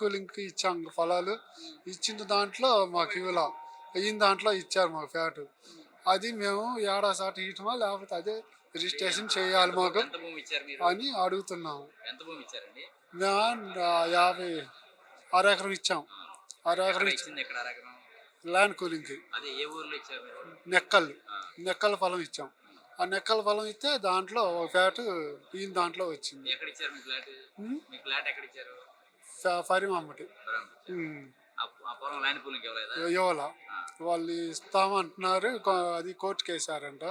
కూలింగ్కి ఇచ్చాం పొలాలు ఇచ్చిన దాంట్లో మాకు ఇవ్వలా అయిన దాంట్లో ఇచ్చారు మాకు ఫ్యాట్. అది మేము ఏడాసాట ఇయటమా లేకపోతే అదే రిజిస్ట్రేషన్ చేయాలి మాకు అని అడుగుతున్నాము. మేము యాభై అర ఎకరం ఇచ్చాం. అర ఎకరం ఎక్కడ ఇచ్చాం ఇచ్చింది ఎక్కడ అరగడం ల్యాండ్ కూలింగ్కి. నెక్కల్. నెక్కల పొలం ఇచ్చాం. ఆ నెక్కల పొలం ఇస్తే దాంట్లో ఒక ఫ్యాట్ ఈయన దాంట్లో వచ్చింది. ఎక్కడ ఇచ్చారు మీ ఫ్లాట్ ఉమ్, మీ ఫ్లాట్ ఎక్కడ ఇచ్చారు ఫ- ఫరిమమ్మటి పొలం. ఉమ్, ఆ ఆ పొలం ల్యాండ్ పూలింగ్ ఇవ్వలేదా? ఇవ్వాల. వాళ్ళు ఇస్తామంటున్నారు అది కోర్టుకి వేసారంట.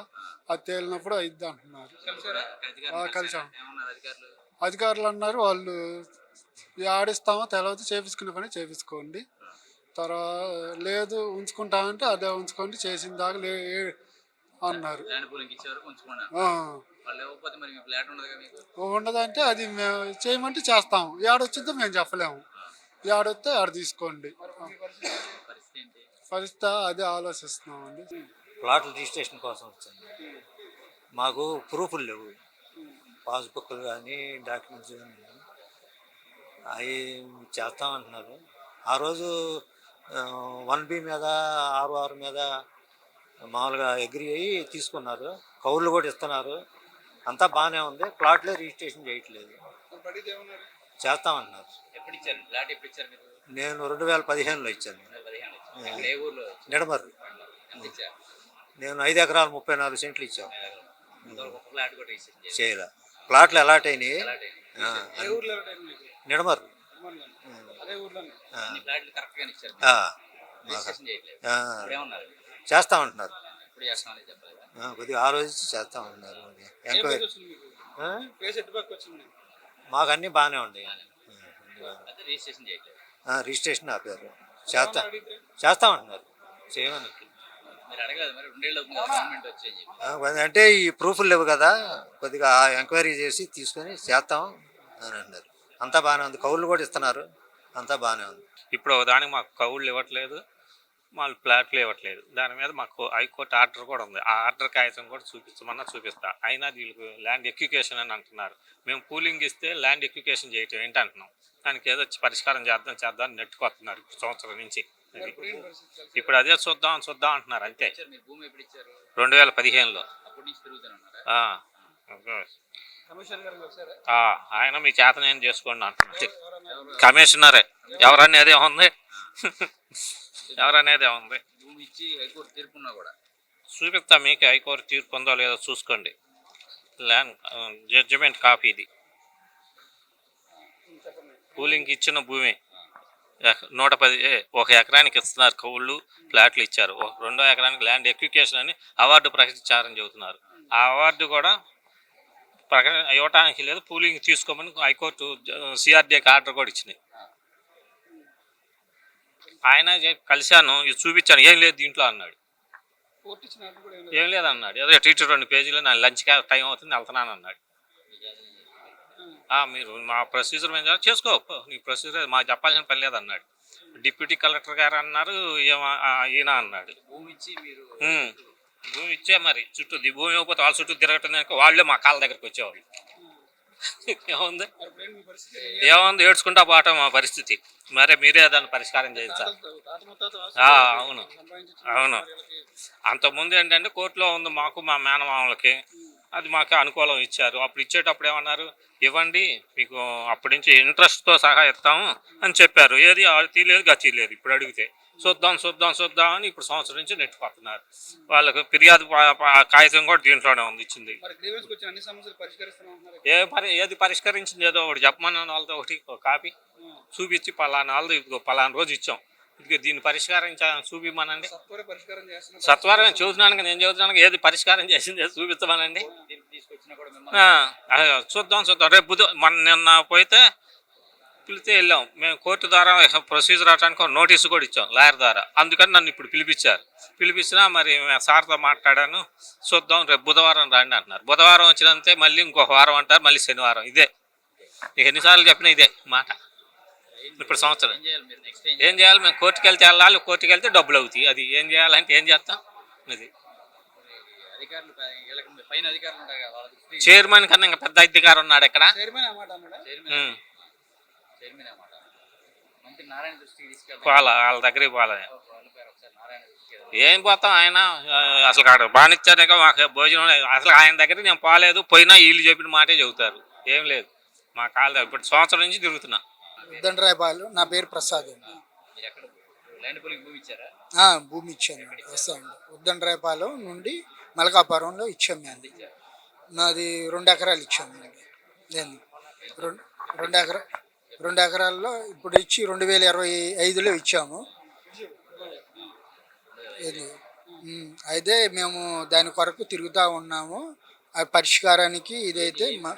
అది తేలినప్పుడు అయిద్ది అంటున్నారు. కలిసాం. అధికారులు? అన్నారు వాళ్ళు ఆడిస్తామో? తెలియదు చేపించుకునే పని చేపించుకోండి. తర్వాత లేదు ఉంచుకుంటామంటే అదే ఉంచుకోండి చేసిన దాకా లే అన్నారు. మరి ఫ్లాట్ ఉండదు కదా మీకు? ఉండదంటే అది మేము చేయమంటే చేస్తాం. ఏడొచ్చిందో మేము చెప్పలేము. ఏడొస్తే ఆడ తీసుకోండి. పరిస్థితి ఏంటి? పరిస్థితి అదే ఆలోచిస్తున్నామండి. ప్లాట్ రిజిస్ట్రేషన్ కోసం వచ్చాను. మాకు ప్రూఫ్లు లేవు. పాస్బుక్లు కానీ డాక్యుమెంట్స్ కానీ అవి చేస్తామంటున్నారు. ఆ రోజు వన్ బి మీద ఆరు ఆరు మీద మామూలుగా అగ్రి అయ్యి తీసుకున్నారు. కౌర్లు కూడా ఇస్తున్నారు. అంతా బాగానే ఉంది. ప్లాట్లే రిజిస్ట్రేషన్ చేయట్లేదు. చేస్తామంటున్నారు ఎప్పుడు ఇచ్చారు ఫ్లాట్ ఎప్పుడు ఇచ్చారు మీరు? నేను రెండు వేల పదిహేనులో ఇచ్చాను? నిడమర్రు. నేను ఐదు ఎకరాలు ముప్పై నాలుగు సెంట్లు ఇచ్చాను. చేయాలి. ప్లాట్లు అలాట్ అయినాయి? ఫ్లాట్ ఆ, నిడమరు ఆ, అన్ని ఫ్లాట్లు కరెక్ట్ గానే ఇచ్చారు. ఆ, రిజిస్ట్రేషన్ చేయట్లేదు. ఆ, ఇప్పుడు ఏమన్నారు? చేస్తామంటున్నారు. ఆ, కొద్దిగా ఆలోచించి చేస్తామంటున్నారు మరి. ఎంక్వైరీ ఆ? మాకు అన్నీ బాగానే ఉన్నాయి రిజిస్ట్రేషన్ చేయట్లేదు. ఆ, రిజిస్ట్రేషన్ ఆపారు చేస్తా. చేస్తామంటున్నారు చేయమని అంటే ఈ ప్రూఫ్లు లేవు కదా కొద్దిగా ఎంక్వైరీ చేసి తీసుకొని చేస్తాం అని అంటున్నారు అంతా బాగానే ఉంది. కౌళ్ళు కూడా ఇస్తున్నారు. అంతా బాగానే ఉంది. ఇప్పుడు దానికి మాకు కౌళ్ళు ఇవ్వట్లేదు. మాకు ప్లాట్లు ఇవ్వట్లేదు. దాని మీద మాకు హైకోర్టు ఆర్డర్ కూడా ఉంది. ఆ ఆర్డర్ కాగితం కూడా చూపించమన్నా చూపిస్తా. అయినా వీళ్ళకి ల్యాండ్ ఎక్యుకేషన్ అని అంటున్నారు. మేము కూలింగ్ ఇస్తే ల్యాండ్ ఎక్యుకేషన్ చేయటం ఏంటి అంటున్నాం దానికి ఏదో పరిష్కారం చేద్దాం చేద్దాం అని నెట్టుకొస్తున్నారు ఇప్పుడు సంవత్సరం నుంచి. అది. ఇప్పుడు అదే చూద్దాం చూద్దాం అంటున్నారు. అంతే. రెండు వేల పదిహేనులో. ఆయన మీ చేతన చేసుకోండి అంటున్నారు. కమిషనరే. ఎవరనేది ఏముంది ఎవరనేది ఏముంది భూమి ఇచ్చి హైకోర్టు తీర్పున్నా కూడా. చూపిస్తా మీకు హైకోర్టు తీర్పు ఉందో లేదో చూసుకోండి. ల్యాండ్ జడ్జిమెంట్ కాపీ ఇది కూలింగ్కి ఇచ్చిన భూమి. నూట పది ఒక ఎకరానికి ఇస్తున్నారు కౌళ్ళు ప్లాట్లు ఇచ్చారు. ఒక రెండో ఎకరానికి ల్యాండ్ ఎక్వికేషన్ అని అవార్డు ప్రకటించారని చెబుతున్నారు. ఆ అవార్డు కూడా ప్రకటన ఇవ్వటానికి లేదు పూలింగ్ తీసుకోమని హైకోర్టు సిఆర్డీకి ఆర్డర్ కూడా ఇచ్చినాయి. ఆయన కలిశాను ఇది చూపించాను. ఏం లేదు దీంట్లో అన్నాడు. ఏం లేదన్నాడు. ఏదో టీచర్ రెండు పేజీలు నా లంచ్ టైం అవుతుంది వెళ్తున్నాను అన్నాడు. ఆ, మీరు మా ప్రొసీజర్ మీద చేసుకో నీ ప్రొసీజర్ మాకు చెప్పాల్సిన పని లేదన్నాడు. డిప్యూటీ కలెక్టర్ గారు అన్నారు ఈయన అన్నాడు. భూమి ఇచ్చి మీరు చుట్టూ భూమి ఇవ్వకపోతే వాళ్ళ చుట్టూ తిరగటం వాళ్ళే మా కాళ్ళ దగ్గరికి వచ్చేవాళ్ళు. ఏముంది? ఏముంది? ఏడ్చుకుంటా పోవటం మా పరిస్థితి. మరే మీరే దాన్ని పరిష్కారం చేయించాలి. ఆ, అవును. అవును. అంతకుముందు ఏంటంటే కోర్టులో ఉంది మాకు మా మేనమామలకి. అది మాకు అనుకూలం ఇచ్చారు. అప్పుడు ఇచ్చేటప్పుడు ఏమన్నారు? ఇవ్వండి మీకు అప్పటి నుంచి ఇంట్రెస్ట్తో సహా ఇస్తాము అని చెప్పారు. ఏది అది లేదు లేదు. ఇప్పుడు అడిగితే. చూద్దాం చూద్దాం చూద్దాం అని ఇప్పుడు సంవత్సరం నుంచి నెట్టుకొస్తున్నారు. వాళ్ళకు ఫిర్యాదు కాగితం కూడా దీంట్లోనే ఉంది ఇచ్చింది. ఏ పరి ఏది పరిష్కరించింది ఏదో ఒకటి చెప్పమన్న వాళ్ళతో ఒకటి ఒక కాపీ. చూపించి పలానా ఇదిగో పలానా రోజు ఇచ్చాం. ఇదిగో దీన్ని పరిష్కరించ చూపిమనండి సత్వర పరిష్కారం చదువుతున్నాను నేను చదువుతున్నాను ఏది పరిష్కారం చేసింది చూపించమనండి చూద్దాం చూద్దాం రేపు బుధ మన నిన్న పోతే పిలితే వెళ్ళాం. మేము కోర్టు ద్వారా ప్రొసీజర్ అవడానికి ఒక నోటీసు కూడా ఇచ్చాం లాయర్ ద్వారా. అందుకని నన్ను ఇప్పుడు పిలిపించారు. పిలిపించినా మరి మేము సార్తో మాట్లాడాను. చూద్దాం రేపు బుధవారం రండి అంటున్నారు. బుధవారం వచ్చినంతే మళ్ళీ ఇంకొక వారం అంటారు మళ్ళీ శనివారం. ఇదే. ఇక ఎన్నిసార్లు చెప్పినా ఇదే మాట. ఇప్పుడు సంవత్సరం. ఏం చేయాలి మేము కోర్టుకి వెళ్తే వెళ్ళాలి కోర్టుకి వెళ్తే డబ్బులు అవుతాయి. అది ఏం చేయాలంటే ఏం చేస్తాం? అది. దృష్టి చైర్మన్ కన్నా ఇంకా పెద్ద అధికారం ఉన్నాడు ఇక్కడ చైర్మన్ మంత్రి నారాయణ దృష్టికి వాళ్ళ దగ్గరికి పోవాలి. వాళ్ళ వెళ్దాం. ఏం పోతాం ఆయన? అసలు కాడ బానిచ్చారు మాకు భోజనం. అసలు ఆయన దగ్గర నేను పోలేదు. పోయినా వీళ్ళు చెప్పిన మాటే చెబుతారు. ఏం లేదు. మా కాళ్ళ ఇప్పుడు సంవత్సరం నుంచి తిరుగుతున్నా. దండరాయపాలు నా పేరు ప్రసాద్ అండి. భూమి ఇచ్చాను. వస్తాను ఉద్దండరాయపాలెం నుండి మలకాపురంలో ఇచ్చాను నేను. నాది రెండు ఎకరాలు ఇచ్చాను అండి నేను. రెండు రెండు ఎకరా రెండు ఎకరాల్లో ఇప్పుడు ఇచ్చి రెండు వేల ఇరవై ఐదులో ఇచ్చాము. ఇది అయితే మేము దాని కొరకు తిరుగుతూ ఉన్నాము. ఆ పరిష్కారానికి ఇదైతే మా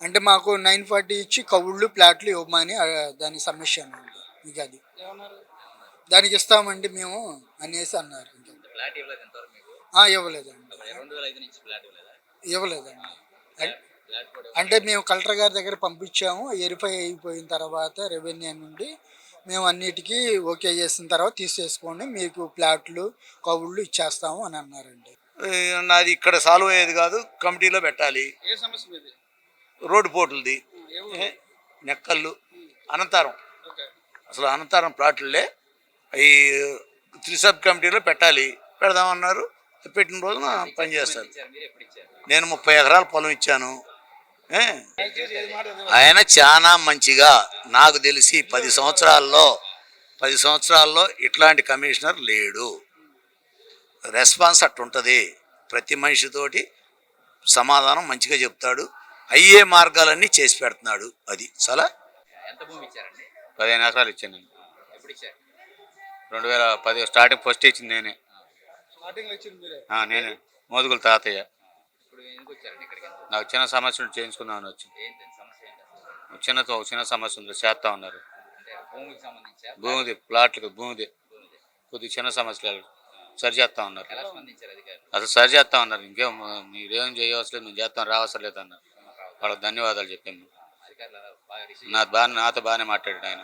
అంటే మాకు నైన్ ఫార్టీ ఇచ్చి కవుళ్ళు ప్లాట్లు ఇవ్వమని దాని సమస్య అండి ఇంకా అది. దానికి ఇస్తామండి మేము అనేసి అన్నారు మీకు? ఇవ్వలేదండి. ఇవ్వలేదండి. అంటే మేము కలెక్టర్ గారి దగ్గర పంపించాము. వెరిఫై అయిపోయిన తర్వాత రెవెన్యూ నుండి మేము అన్నిటికీ ఓకే చేసిన తర్వాత తీసేసుకోండి. మీకు ప్లాట్లు కవుళ్ళు ఇచ్చేస్తాము అని అన్నారండి. నాది ఇక్కడ సాల్వ్ అయ్యేది కాదు కమిటీలో పెట్టాలి. ఏ సమస్య మీది? రోడ్డు పోట్లది నెక్కళ్ళు. అనంతరం. అసలు అనంతరం ప్లాట్లే. ఈ త్రీ సబ్ కమిటీలో పెట్టాలి. పెడదామన్నారు. పెట్టిన రోజున పని చేస్తారు. ఇచ్చారు మీరు ఎప్పుడు ఇచ్చారు? నేను ముప్పై ఎకరాల పొలం ఇచ్చాను? ఆయన చాలా మంచిగా నాకు తెలిసి పది సంవత్సరాల్లో పది సంవత్సరాల్లో ఇట్లాంటి కమిషనర్ లేడు. రెస్పాన్స్ అట్టుంటుంది. ప్రతి మనిషితోటి సమాధానం మంచిగా చెప్తాడు. అయ్యే మార్గాలన్నీ చేసి పెడుతున్నాడు అది. చాలా ఎంత భూమి ఇచ్చారండి? పదిహేను ఎకరాలు ఇచ్చాను నేను. ఎప్పుడు ఇచ్చారు? రెండు వేల పది స్టార్టింగ్ ఫస్ట్ ఇచ్చింది నేనే. స్టార్టింగ్లో ఇచ్చింది మీరే? ఆ, నేనే. మోదుగుల తాతయ్య. నాకు చిన్న సమస్య ఉంటే చేయించుకుందామని వచ్చి ఏంటి సమస్య ఏంటి అసలు? చిన్నతో ఒక చిన్న సమస్య ఉంది చేస్తా ఉన్నారు. అంటే భూమికి సంబంధించా? భూమిది ప్లాట్లకు భూమిది. కొద్దిగా చిన్న సమస్యలు సరి చేస్తా ఉన్నారు. అసలు సరి చేస్తా ఉన్నారు. ఇంకేం మీరేం చేయవసరం మేము చేస్తాం రావసరం లేదు అన్నారు వాళ్ళకి ధన్యవాదాలు రిసీవ్ నా బాగా నాతో బాగానే మాట్లాడాడు ఆయన.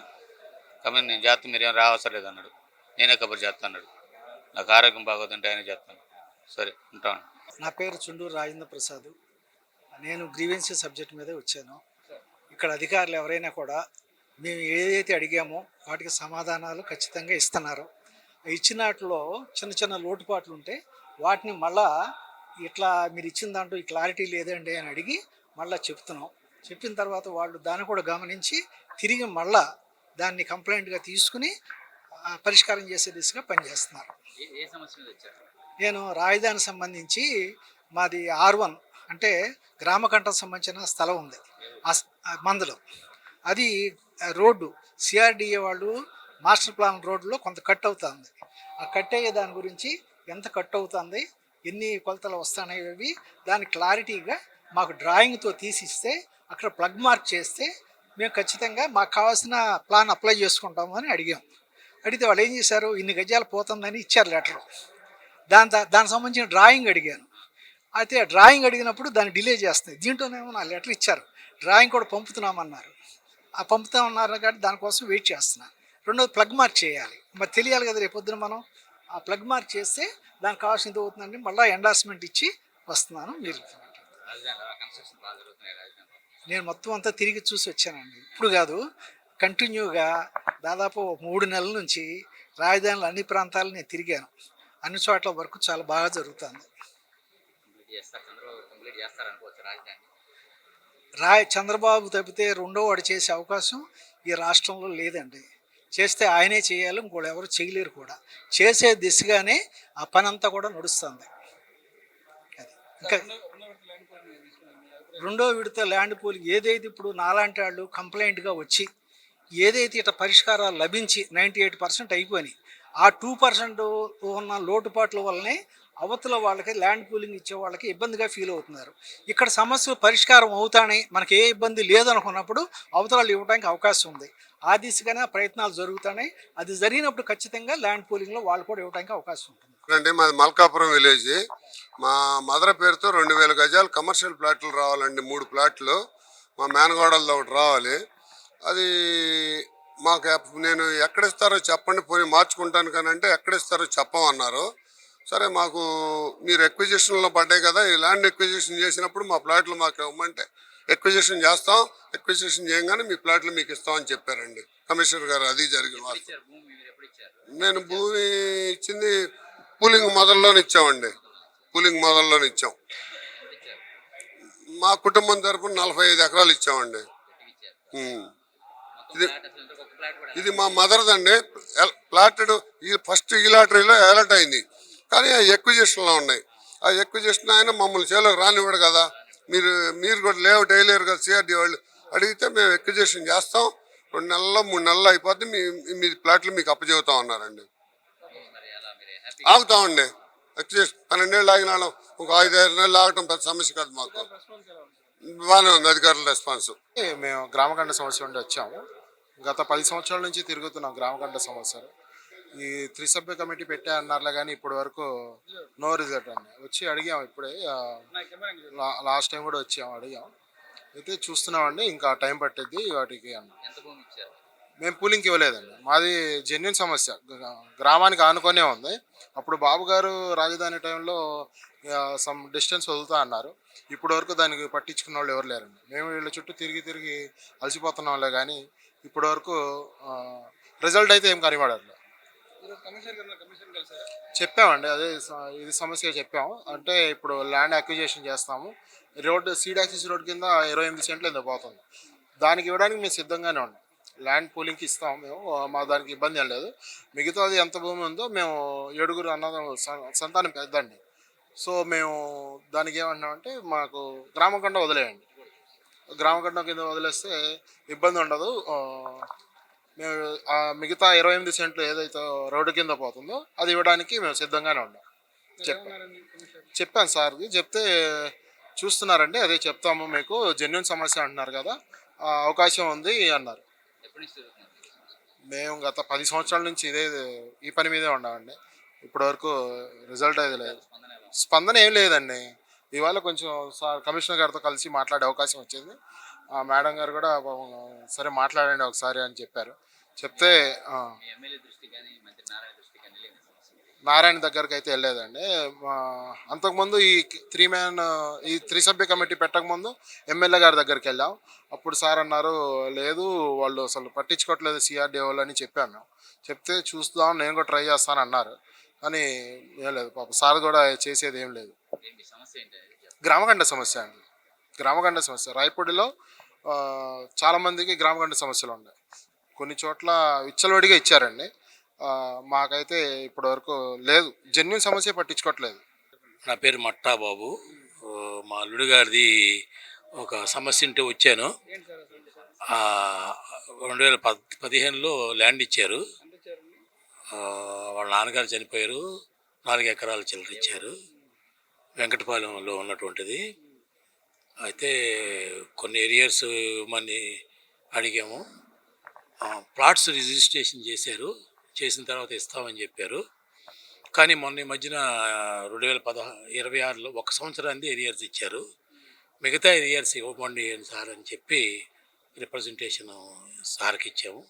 కాబట్టి నేను చేస్తాను మీరేం రావసరం లేదు అన్నాడు నేనే కబుర్ చేస్తా అన్నాడు నాకు ఆరోగ్యం బాగోదంటే ఆయన చేస్తాను సరే ఉంటాను. నా పేరు చుండూరు రాజేంద్ర ప్రసాద్. నేను గ్రీవెన్సీ సబ్జెక్ట్ మీదే వచ్చాను. ఇక్కడ అధికారులు ఎవరైనా కూడా మేము ఏదైతే అడిగామో వాటికి సమాధానాలు ఖచ్చితంగా ఇస్తున్నారు. ఇచ్చిన వాటిలో చిన్న చిన్న లోటుపాట్లు ఉంటే వాటిని మళ్ళా ఇట్లా మీరు ఇచ్చిన దాంట్లో ఈ క్లారిటీ లేదండి అని అడిగి మళ్ళీ చెప్తున్నాం. చెప్పిన తర్వాత వాళ్ళు దాన్ని కూడా గమనించి తిరిగి మళ్ళా దాన్ని కంప్లైంట్గా తీసుకుని పరిష్కారం చేసే దిశగా పనిచేస్తున్నారు. నేను రాజధాని సంబంధించి మాది ఆర్ వన్ అంటే గ్రామకంఠం సంబంధించిన స్థలం ఉంది. ఆ స్- మందులో. అది రోడ్డు సిఆర్డిఏ వాళ్ళు మాస్టర్ ప్లాన్ రోడ్లో కొంత కట్ అవుతుంది. ఆ కట్ అయ్యే దాని గురించి ఎంత కట్ అవుతుంది ఎన్ని కొలతలు వస్తున్నాయి దాని క్లారిటీగా మాకు డ్రాయింగ్తో తీసిస్తే అక్కడ ప్లగ్ మార్క్ చేస్తే మేము ఖచ్చితంగా మాకు కావాల్సిన ప్లాన్ అప్లై చేసుకుంటాము అని అడిగాం. అడిగితే వాళ్ళు ఏం చేశారు? ఇన్ని గజాలు పోతుందని ఇచ్చారు లెటర్. దాని దా- దానికి సంబంధించిన డ్రాయింగ్ అడిగాను. అయితే డ్రాయింగ్ అడిగినప్పుడు దాన్ని డిలే చేస్తుంది దీంట్లోనేమో నా లెటర్ ఇచ్చారు. డ్రాయింగ్ కూడా పంపుతున్నామన్నారు. ఆ పంపుతామన్నారు కాబట్టి దానికోసం వెయిట్ చేస్తున్నా. రెండోది ప్లగ్ మార్క్ చేయాలి. మరి తెలియాలి కదా రేపు పొద్దున మనం. ఆ ప్లగ్ మార్క్ చేస్తే దానికి కావాల్సింది అవుతుందండి మళ్ళీ ఎండార్స్మెంట్ ఇచ్చి వస్తున్నాను మీరు. నేను మొత్తం అంతా తిరిగి చూసి వచ్చానండి. ఇప్పుడు కాదు కంటిన్యూగా దాదాపు మూడు నెలల నుంచి రాజధానిలో అన్ని ప్రాంతాలు నేను తిరిగాను. అన్ని చోట్ల వర్క్ చాలా బాగా జరుగుతుంది. చేస్తారు? చంద్రబాబు కంప్లీట్ రాజధాని. రాయ్ చంద్రబాబు తప్పితే రెండో వాడు చేసే అవకాశం ఈ రాష్ట్రంలో లేదండి. చేస్తే ఆయనే చేయాలి ఇంకోళ్ళు ఎవరు చేయలేరు కూడా. చేసే దిశగానే ఆ పని అంతా కూడా నడుస్తుంది. అది. ఇంకా రెండో విడత ల్యాండ్ పూలింగ్ ఏదైతే ఇప్పుడు నాలాంటి వాళ్ళు కంప్లైంట్గా వచ్చి ఏదైతే ఇట్లా పరిష్కారాలు లభించి నైంటీ ఎయిట్ పర్సెంట్ అయిపోయినాయి ఆ టూ పర్సెంట్ ఉన్న లోటుపాట్ల వల్లనే అవతల వాళ్ళకి ల్యాండ్ పూలింగ్ ఇచ్చే వాళ్ళకి ఇబ్బందిగా ఫీల్ అవుతున్నారు. ఇక్కడ సమస్యలు పరిష్కారం అవుతానే మనకి ఏ ఇబ్బంది లేదనుకున్నప్పుడు అవతల వాళ్ళు ఇవ్వడానికి అవకాశం ఉంది. ఆ దిశగానే ప్రయత్నాలు జరుగుతున్నాయి అది జరిగినప్పుడు ఖచ్చితంగా ల్యాండ్ పూలింగ్లో వాళ్ళు కూడా ఇవ్వడానికి అవకాశం ఉంటుంది. అండి మాది మల్కాపురం విలేజ్. మా మదర్ పేరుతో రెండు వేల గజాలు కమర్షియల్ ప్లాట్లు రావాలండి మూడు ప్లాట్లు. మా మేనగోడల్లో ఒకటి రావాలి. అది మాకు నేను ఎక్కడ ఇస్తారో చెప్పండి పోయి మార్చుకుంటాను కానీ అంటే ఎక్కడ ఇస్తారో చెప్పమన్నారు. సరే మాకు మీరు ఎక్విజిషన్లో పడ్డాయి కదా ఈ ల్యాండ్ ఎక్విజిషన్ చేసినప్పుడు మా ప్లాట్లు మాకు ఇవ్వమంటే ఎక్విజిషన్ చేస్తాం ఎక్విజిషన్ చేయగానే మీ ప్లాట్లు మీకు ఇస్తామని చెప్పారండి. కమిషనర్ గారు అది జరిగిన నేను భూమి ఇచ్చింది పూలింగ్ మొదల్లోనే ఇచ్చామండి. పూలింగ్ మొదల్లోనే ఇచ్చాం. మా కుటుంబం తరపున నలభై ఐదు ఎకరాలు ఇచ్చామండి. ఇది- ఇది మా మదర్దండి ప్లాటెడ్ ఈ ఫస్ట్ ఈ లాటరీలో ఎలర్ట్ అయింది. కానీ ఆ ఎక్విజిషన్లో ఉన్నాయి. ఆ ఎక్విజిషన్ ఆయన మమ్మల్ని చేలోకి రానివ్వడు కదా. మీరు మీరు కూడా లేవు డైలీ కదా సిఆర్డీ వాళ్ళు. అడిగితే మేము ఎక్విజిషన్ చేస్తాం. రెండు నెలల్లో మూడు నెలలు అయిపోతే మీ మీ ప్లాట్లు మీకు అప్పచెబుతా ఉన్నారండి. ఆగుతామండి ఎక్విజిషన్ పన్నెండేళ్ళు ఆగిన వాళ్ళం. ఒక ఐదు నెలలు ఆగటం పెద్ద సమస్య కాదు మాకు. బాగానే ఉంది అధికారుల రెస్పాన్స్ మేము గ్రామకండ సమస్య నుండి వచ్చాము. గత పది సంవత్సరాల నుంచి తిరుగుతున్నాం గ్రామకండ సమస్యలు. ఈ త్రిసభ్య కమిటీ పెట్టా అన్నారులే కానీ ఇప్పటి వరకు నో రిజల్ట్ అండి. వచ్చి అడిగాం ఇప్పుడే లాస్ట్ టైం కూడా వచ్చాం అడిగాం. అయితే చూస్తున్నామండి ఇంకా టైం పట్టిద్ది వాటికి మేము పూలింగ్కి ఇవ్వలేదండి. మాది జెన్యున్ సమస్య. గ్రామానికి ఆనుకొనే ఉంది. అప్పుడు బాబు గారు రాజధాని టైంలో సమ్ డిస్టెన్స్ వదులుతా అన్నారు. ఇప్పటి వరకు దానికి పట్టించుకున్న వాళ్ళు ఎవరు లేరండి. మేము వీళ్ళ చుట్టూ తిరిగి తిరిగి అలసిపోతున్నాంలే కానీ ఇప్పటి వరకు రిజల్ట్ అయితే ఏం కనబడట్లేదు చెప్పామండి అదే ఇది సమస్య చెప్పాము. అంటే ఇప్పుడు ల్యాండ్ అక్విజేషన్ చేస్తాము. రోడ్ సీడ్ యాక్సిస్ రోడ్ కింద ఇరవై ఎనిమిది సెంట్లు ఎందుకు పోతుంది. దానికి ఇవ్వడానికి మేము సిద్ధంగానే ఉన్నాం. ల్యాండ్ పూలింగ్కి ఇస్తాం మేము మా దానికి ఇబ్బంది ఏం లేదు. మిగతాది ఎంత భూమి ఉందో మేము ఏడుగురు అన్న సంతానం పెద్దండి. సో మేము దానికి ఏమంటున్నామంటే మాకు గ్రామకండ వదిలేయండి. గ్రామకండ కింద వదిలేస్తే ఇబ్బంది ఉండదు. మేము ఆ మిగతా ఇరవై ఎనిమిది సెంట్లు ఏదైతే రోడ్డు కింద పోతుందో అది ఇవ్వడానికి మేము సిద్ధంగానే ఉన్నాం. చెప్పాను. చెప్పాను సార్కి. చెప్తే చూస్తున్నారండి అదే చెప్తాము మీకు. జెన్యున్ సమస్య అంటున్నారు కదా ఆ, అవకాశం ఉంది అన్నారు. మేము గత పది సంవత్సరాల నుంచి ఇదే ఈ పని మీదే ఉన్నామండి. ఇప్పటి వరకు రిజల్ట్ అయితే లేదు? స్పందన ఏం లేదండి. ఇవాళ కొంచెం సార్ కమిషనర్ గారితో కలిసి మాట్లాడే అవకాశం వచ్చింది. ఆ మేడం గారు కూడా సరే మాట్లాడండి ఒకసారి అని చెప్పారు. చెప్తే నారాయణ దగ్గరికి అయితే వెళ్ళలేదండి. అంతకుముందు ఈ త్రీ మ్యాన్ ఈ త్రిసభ్య కమిటీ పెట్టకముందు ఎమ్మెల్యే గారి దగ్గరికి వెళ్ళాం. అప్పుడు సార్ అన్నారు లేదు వాళ్ళు అసలు పట్టించుకోవట్లేదు సిఆర్డీ వాళ్ళు అని చెప్పాము మేము. చెప్తే చూస్తాం నేను కూడా ట్రై చేస్తాను అన్నారు. కానీ ఏం లేదు పాప సార్ కూడా చేసేది ఏం లేదు. గ్రామగండ సమస్య అండి. గ్రామగండ సమస్య. రాయపూడిలో చాలామందికి గ్రామగండ సమస్యలు ఉన్నాయి. కొన్ని చోట్ల విచ్చలవిడిగా ఇచ్చారండి. మాకైతే ఇప్పటి వరకు లేదు. జెన్యున్ సమస్య పట్టించుకోవట్లేదు. నా పేరు మట్టా బాబు మా అల్లుడు గారిది ఒక సమస్య ఉంటే వచ్చాను. రెండు వేల పద్ పదిహేనులో ల్యాండ్ ఇచ్చారు. వాళ్ళ నాన్నగారు చనిపోయారు. నాలుగు ఎకరాలు చిల్లర ఇచ్చారు. వెంకటపాలెంలో ఉన్నటువంటిది. అయితే కొన్ని ఏరియాస్ మని అడిగాము. ప్లాట్స్ రిజిస్ట్రేషన్ చేశారు. చేసిన తర్వాత ఇస్తామని చెప్పారు. కానీ మొన్న ఈ మధ్యన రెండు వేల పదహా ఇరవై ఆరులో ఒక సంవత్సరానికి ఏరియర్స్ ఇచ్చారు. మిగతా ఏరియర్స్ ఇవ్వమండి అని సార్ అని చెప్పి రిప్రజెంటేషన్ సార్కి ఇచ్చాము.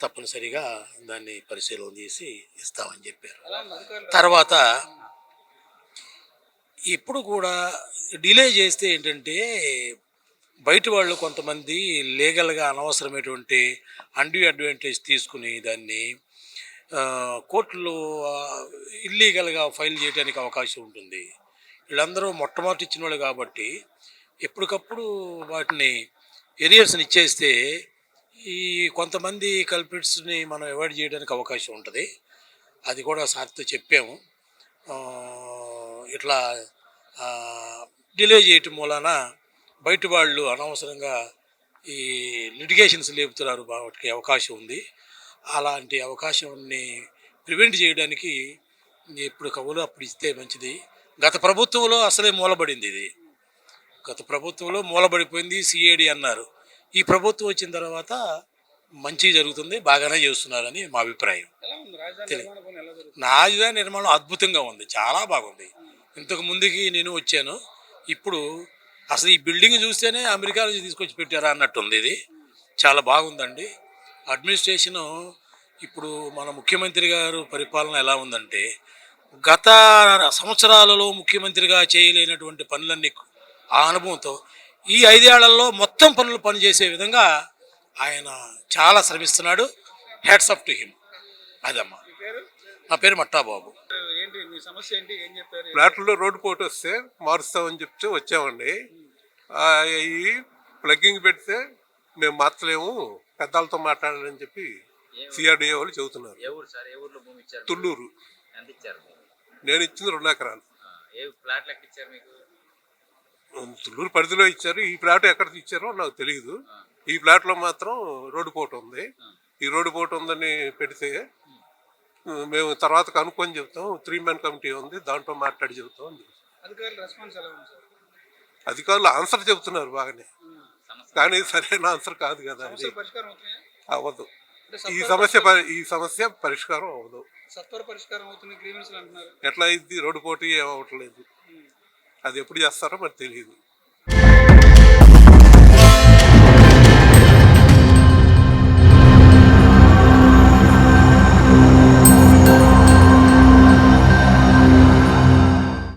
తప్పనిసరిగా దాన్ని పరిశీలన చేసి ఇస్తామని చెప్పారు. తర్వాత ఇప్పుడు కూడా డిలే చేస్తే ఏంటంటే బయట వాళ్ళు కొంతమంది లీగల్గా అనవసరమైనటువంటి అండ్యూ అడ్వాంటేజ్ తీసుకుని దాన్ని కోర్టులో ఇల్లీగల్గా ఫైల్ చేయడానికి అవకాశం ఉంటుంది. వీళ్ళందరూ మొట్టమొదటి ఇచ్చిన వాళ్ళు కాబట్టి ఎప్పటికప్పుడు వాటిని ఎరియర్స్ని ఇచ్చేస్తే ఈ కొంతమంది కల్పిట్స్ని మనం అవాయిడ్ చేయడానికి అవకాశం ఉంటుంది. అది కూడా సార్తో చెప్పాము. ఇట్లా డిలే చేయటం మూలాన బయట వాళ్ళు అనవసరంగా ఈ లిటిగేషన్స్ లేపుతున్నారు వాటికి అవకాశం ఉంది. అలాంటి అవకాశాన్ని ప్రివెంట్ చేయడానికి ఎప్పుడు కవులు అప్పుడు ఇస్తే మంచిది. గత ప్రభుత్వంలో అసలే మూలబడింది ఇది. గత ప్రభుత్వంలో మూలబడిపోయింది సిఏడి అన్నారు. ఈ ప్రభుత్వం వచ్చిన తర్వాత మంచి జరుగుతుంది బాగానే చేస్తున్నారని మా అభిప్రాయం. రాజధాని నిర్మాణం అద్భుతంగా ఉంది చాలా బాగుంది. ఇంతకు ముందుకి నేను వచ్చాను. ఇప్పుడు అసలు ఈ బిల్డింగ్ చూస్తేనే అమెరికా నుంచి తీసుకొచ్చి పెట్టారా అన్నట్టుంది ఇది. చాలా బాగుందండి. అడ్మినిస్ట్రేషను ఇప్పుడు మన ముఖ్యమంత్రి గారు పరిపాలన ఎలా ఉందంటే గత సంవత్సరాలలో ముఖ్యమంత్రిగా చేయలేనటువంటి పనులన్నీ ఆ అనుభవంతో ఈ ఐదేళ్ళలో మొత్తం పనులు పనిచేసే విధంగా ఆయన చాలా శ్రమిస్తున్నాడు. హ్యాట్స్ ఆఫ్ టు హిమ్ అదమ్మా. నా పేరు మట్టాబాబు. మీ సమస్య ఏంటి? ఏం చెప్పారు? ఫ్లాట్లో రోడ్డు పోటు వస్తే మారుస్తామని చెప్తే వచ్చామండి. ఈ ప్లగ్గింగ్ పెడితే మేము మార్చలేము పెద్దలతో మాట్లాడాలని చెప్పి సిఆర్డిఏ వాళ్ళు చెబుతున్నారు. తుళ్ళూరు. నేను ఇచ్చింది రెండు ఎకరాలు. తుళ్ళూరు పరిధిలో ఇచ్చారు. ఈ ప్లాట్ ఎక్కడ ఇచ్చారో నాకు తెలియదు ఈ ప్లాట్లో మాత్రం రోడ్డు పోటు ఉంది. ఈ రోడ్డు పోటు ఉందని పెడితే మేము తర్వాత కనుక్కొని చెప్తాం. త్రీ మ్యాన్ కమిటీ ఉంది. దాంట్లో మాట్లాడి చెబుతాం అని. అధికారుల ఆన్సర్ చెబుతున్నారు బాగానే. కానీ సరైన ఆన్సర్ కాదు కదా అది. అవ్వదు. ఈ సమస్య ఈ సమస్య పరిష్కారం అవ్వదు. సత్వర పరిష్కారం అవుతుంది గ్రీవెన్స్ అంటున్నారు. ఎట్లా ఇది రోడ్డు పోటీ ఏం అవ్వట్లేదు అది ఎప్పుడు చేస్తారో మరి తెలియదు.